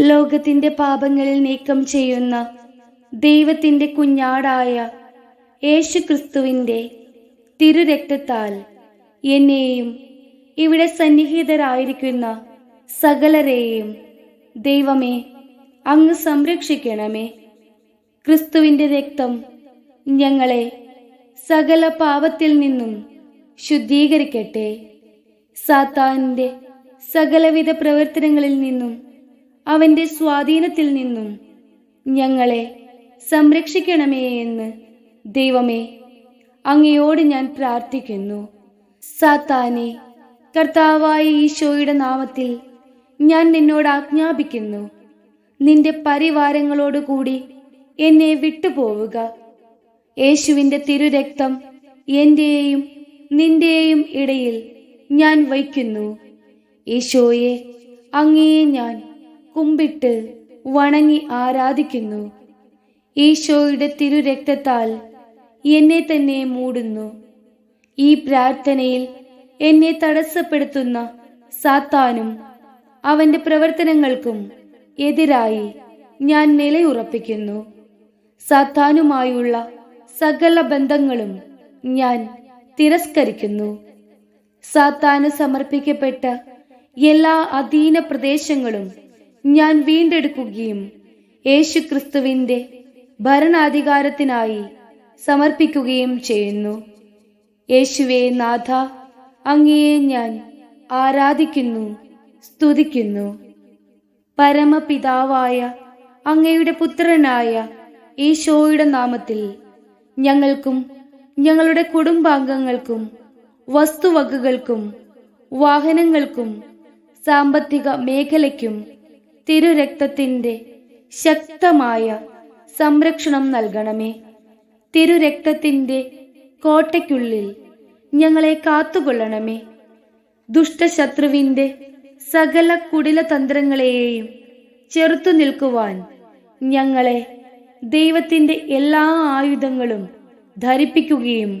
ലോകത്തിന്റെ പാപങ്ങളിൽ നീക്കം ചെയ്യുന്ന ദൈവത്തിന്റെ കുഞ്ഞാടായ യേശുക്രിസ്തുവിന്റെ തിരുരക്തത്താൽ എന്നെയും ഇവിടെ സന്നിഹിതരായിരിക്കുന്ന സകലരെയും ദൈവമേ അങ്ങ് സംരക്ഷിക്കണമേ. ക്രിസ്തുവിന്റെ രക്തം ഞങ്ങളെ സകല പാപത്തിൽ നിന്നും ശുദ്ധീകരിക്കട്ടെ. സാത്താന്റെ സകലവിധ പ്രവർത്തനങ്ങളിൽ നിന്നും അവന്റെ സ്വാധീനത്തിൽ നിന്നും ഞങ്ങളെ സംരക്ഷിക്കണമേ എന്ന് ദൈവമേ അങ്ങയോട് ഞാൻ പ്രാർത്ഥിക്കുന്നു. സാത്താനെ കർത്താവായ ഈശോയുടെ നാമത്തിൽ ഞാൻ നിന്നോട് ആജ്ഞാപിക്കുന്നു. നിന്റെ പരിവാരങ്ങളോടുകൂടി എന്നെ വിട്ടുപോവുക. യേശുവിന്റെ തിരുരക്തം എന്റെയും നിന്റെയും ഇടയിൽ ഞാൻ വയ്ക്കുന്നു. ഈശോയെ അങ്ങയെ ഞാൻ കുമ്പിട്ട് വണങ്ങി ആരാധിക്കുന്നു. ഈശോയുടെ തിരുരക്തത്താൽ എന്നെ തന്നെ മൂടുന്നു. ഈ പ്രാർത്ഥനയിൽ എന്നെ തടസ്സപ്പെടുത്തുന്ന സാത്താനും അവന്റെ പ്രവർത്തനങ്ങൾക്കും എതിരായി ഞാൻ നിലയുറപ്പിക്കുന്നു. സാത്താനുമായുള്ള സകല ബന്ധങ്ങളും ഞാൻ തിരസ്കരിക്കുന്നു. സാത്താന് സമർപ്പിക്കപ്പെട്ട എല്ലാ അധീന പ്രദേശങ്ങളും ഞാൻ വീണ്ടെടുക്കുകയും യേശുക്രിസ്തുവിന്റെ ഭരണാധികാരത്തിനായി സമർപ്പിക്കുകയും ചെയ്യുന്നു. യേശുവേ നാഥ അങ്ങയെ ഞാൻ ആരാധിക്കുന്നു സ്തുതിക്കുന്നു. പരമപിതാവായ അങ്ങയുടെ പുത്രനായ ഈശോയുടെ നാമത്തിൽ ഞങ്ങൾക്കും ഞങ്ങളുടെ കുടുംബാംഗങ്ങൾക്കും വസ്തുവകകൾക്കും വാഹനങ്ങൾക്കും സാമ്പത്തിക മേഖലയ്ക്കും തിരുരക്തത്തിന്റെ ശക്തമായ സംരക്ഷണം നൽകണമേ. തിരുരക്തത്തിന്റെ കോട്ടയ്ക്കുള്ളിൽ ഞങ്ങളെ കാത്തുകൊള്ളണമേ. ദുഷ്ടശത്രുവിന്റെ സകല കുടിലതന്ത്രങ്ങളെയും ചെറുത്തു നിൽക്കുവാൻ ഞങ്ങളെ ദൈവത്തിന്റെ എല്ലാ ആയുധങ്ങളും ധരിപ്പിക്കുകയും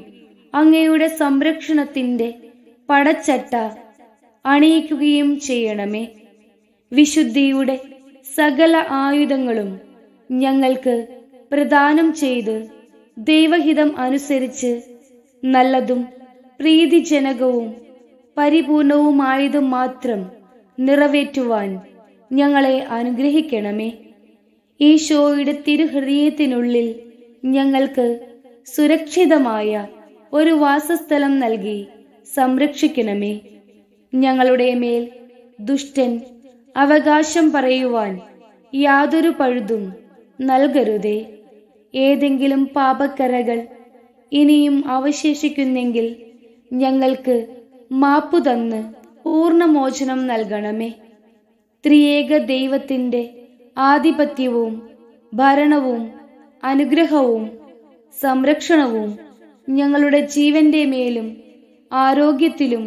അങ്ങയുടെ സംരക്ഷണത്തിന്റെ പടച്ചട്ട അണിയിക്കുകയും ചെയ്യണമേ. വിശുദ്ധിയുടെ സകല ആയുധങ്ങളും ഞങ്ങൾക്ക് പ്രദാനം ചെയ്ത് ദൈവഹിതം അനുസരിച്ച് നല്ലതും പ്രീതിജനകവും പരിപൂർണവുമായതും മാത്രം നിറവേറ്റുവാൻ ഞങ്ങളെ അനുഗ്രഹിക്കണമേ. ഈശോയുടെ തിരുഹൃദയത്തിനുള്ളിൽ ഞങ്ങൾക്ക് സുരക്ഷിതമായ ഒരു വാസസ്ഥലം നൽകി സംരക്ഷിക്കണമേ. ഞങ്ങളുടെ മേൽ ദുഷ്ടൻ അവകാശം പറയുവാൻ യാതൊരു പഴുതും നൽകരുതേ. ഏതെങ്കിലും പാപക്കരകൾ ഇനിയും അവശേഷിക്കുന്നെങ്കിൽ ഞങ്ങൾക്ക് മാപ്പു തന്ന് പൂർണമോചനം നൽകണമേ. ത്രിയേക ദൈവത്തിന്റെ ആധിപത്യവും ഭരണവും അനുഗ്രഹവും സംരക്ഷണവും ഞങ്ങളുടെ ജീവന്റെ മേലും ആരോഗ്യത്തിലും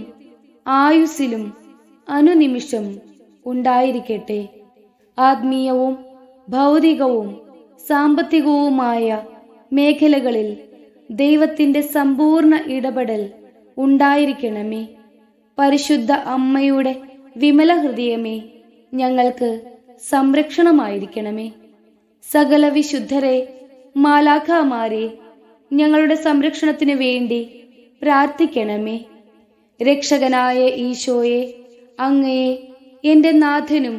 ആയുസ്സിലും അനുനിമിഷം ഉണ്ടായിരിക്കട്ടെ. ആത്മീയവും ഭൗതികവും സാമ്പത്തികവുമായ മേഖലകളിൽ ദൈവത്തിന്റെ സമ്പൂർണ ഇടപെടൽ ഉണ്ടായിരിക്കണമേ. പരിശുദ്ധ അമ്മയുടെ വിമല ഹൃദയമേ ഞങ്ങൾക്ക് സംരക്ഷണമായിരിക്കണമേ. സകല വിശുദ്ധരെ മാലാഖമാരെ ഞങ്ങളുടെ സംരക്ഷണത്തിന് വേണ്ടി പ്രാർത്ഥിക്കണമേ. രക്ഷകനായ ഈശോയെ അങ്ങയെ എന്റെ നാഥനും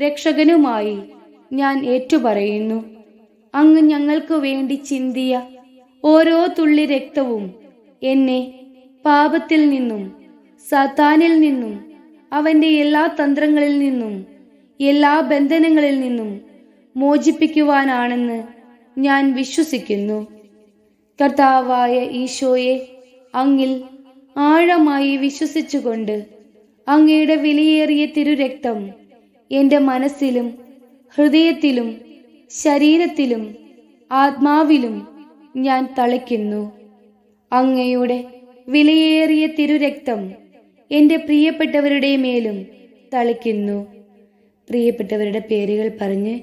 രക്ഷകനുമായി ഞാൻ ഏറ്റുപറയുന്നു. അങ്ങ് ഞങ്ങൾക്ക് വേണ്ടി ചിന്തിയ ഓരോ തുള്ളി രക്തവും എന്നെ പാപത്തിൽ നിന്നും സത്താനിൽ നിന്നും അവന്റെ എല്ലാ തന്ത്രങ്ങളിൽ നിന്നും എല്ലാ ബന്ധനങ്ങളിൽ നിന്നും മോചിപ്പിക്കുവാനാണെന്ന് ഞാൻ വിശ്വസിക്കുന്നു. കർത്താവായ ഈശോയെ അങ്ങിൽ ആഴമായി വിശ്വസിച്ചുകൊണ്ട് അങ്ങയുടെ വിലയേറിയ തിരുരക്തം എന്റെ മനസ്സിലും ഹൃദയത്തിലും ശരീരത്തിലും ആത്മാവിലും ഞാൻ തളിക്കുന്നു. അങ്ങയുടെ വിലയേറിയ തിരുരക്തം എന്റെ പ്രിയപ്പെട്ടവരുടെ മേലും തളിക്കുന്നു. പ്രിയപ്പെട്ടവരുടെ പേരുകൾ പറഞ്ഞ്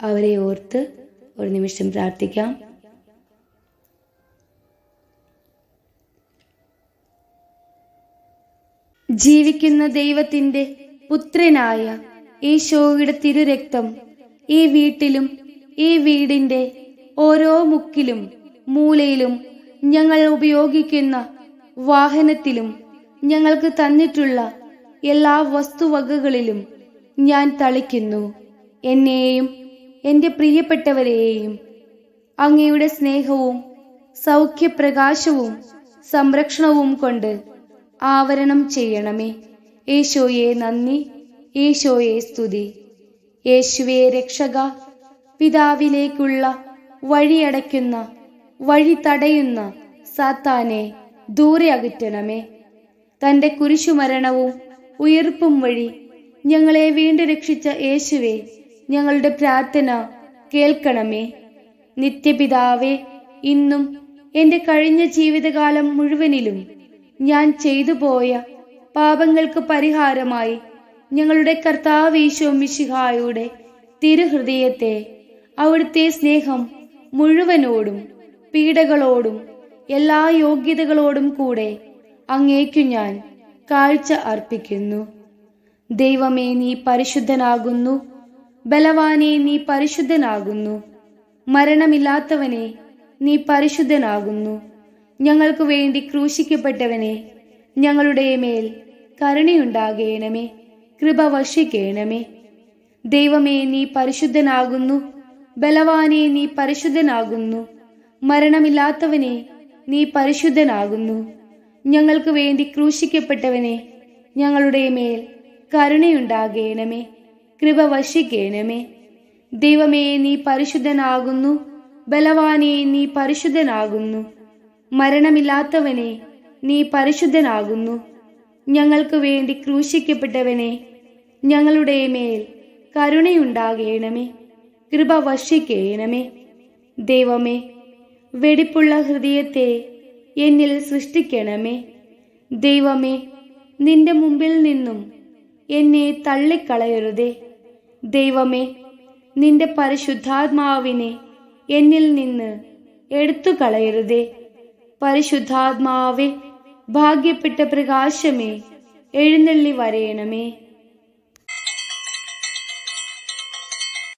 അവരെ ഓർത്ത് ഒരു നിമിഷം പ്രാർത്ഥിക്കാം. ജീവിക്കുന്ന ദൈവത്തിന്റെ പുത്രനായ ഈശോയുടെ തിരുരക്തം ഈ വീട്ടിലും ഈ വീടിന്റെ ഓരോ മുക്കിലും മൂലയിലും ഞങ്ങൾ ഉപയോഗിക്കുന്ന വാഹനത്തിലും ഞങ്ങൾക്ക് തന്നിട്ടുള്ള എല്ലാ വസ്തുവകകളിലും ഞാൻ തളിക്കുന്നു. എന്നെയും എന്റെ പ്രിയപ്പെട്ടവരെയും അങ്ങയുടെ സ്നേഹവും സൗഖ്യപ്രകാശവും സംരക്ഷണവും കൊണ്ട് ആവരണം ചെയ്യണമേ. യേശോയെ നന്ദി. യേശോയെ സ്തുതി. യേശുവെ രക്ഷക. പിതാവിലേക്കുള്ള വഴിയടയ്ക്കുന്ന വഴി തടയുന്ന സാത്താനെ ദൂരെ അകറ്റണമേ. തന്റെ കുരിശുമരണവും ഉയർപ്പും വഴി ഞങ്ങളെ വീണ്ടും രക്ഷിച്ച യേശുവെ ഞങ്ങളുടെ പ്രാർത്ഥന കേൾക്കണമേ. നിത്യപിതാവേ ഇന്നും എന്റെ കഴിഞ്ഞ ജീവിതകാലം മുഴുവനിലും ഞാൻ ചെയ്തു പോയ പാപങ്ങൾക്ക് പരിഹാരമായി ഞങ്ങളുടെ കർത്താവ് ഈശോ മിശിഹായുടെ തിരുഹൃദയത്തെ അവിടുത്തെ സ്നേഹം മുഴുവനോടും പീഡകളോടും എല്ലാ യോഗ്യതകളോടും കൂടെ അങ്ങേക്കു ഞാൻ കാഴ്ച അർപ്പിക്കുന്നു. ദൈവമേ നീ പരിശുദ്ധനാകുന്നു. ബലവാനെ നീ പരിശുദ്ധനാകുന്നു. മരണമില്ലാത്തവനെ നീ പരിശുദ്ധനാകുന്നു. ഞങ്ങൾക്ക് വേണ്ടി ക്രൂശിക്കപ്പെട്ടവനെ ഞങ്ങളുടെ മേൽ കരുണയുണ്ടാകേണമേ. കൃപ വർഷിക്കേണമേ. ദൈവമേ നീ പരിശുദ്ധനാകുന്നു. ബലവാനെ നീ പരിശുദ്ധനാകുന്നു. മരണമില്ലാത്തവനെ നീ പരിശുദ്ധനാകുന്നു. ഞങ്ങൾക്ക് വേണ്ടി ക്രൂശിക്കപ്പെട്ടവനെ ഞങ്ങളുടെ മേൽ കരുണയുണ്ടാകേണമേ. കൃപ വർഷിക്കേണമേ. ദൈവമേ നീ പരിശുദ്ധനാകുന്നു. ബലവാനെ നീ പരിശുദ്ധനാകുന്നു. മരണമില്ലാത്തവനെ നീ പരിശുദ്ധനാകുന്നു. ഞങ്ങൾക്ക് വേണ്ടി ക്രൂശിക്കപ്പെട്ടവനെ ഞങ്ങളുടെ മേൽ കരുണയുണ്ടാകേണമേ. കൃപ വർഷിക്കേണമേ. ദൈവമേ വെടിപ്പുള്ള ഹൃദയത്തെ എന്നിൽ സൃഷ്ടിക്കണമേ. ദൈവമേ നിന്റെ മുമ്പിൽ നിന്നും എന്നെ തള്ളിക്കളയരുതേ. ദൈവമേ നിന്റെ പരിശുദ്ധാത്മാവിനെ എന്നിൽ നിന്ന് എടുത്തു കളയരുതേ പരിശുദ്ധാത്മാവെ ഭാഗ്യപ്പെട്ട പ്രകാശമേ എഴുന്നള്ളി വരയണമേ.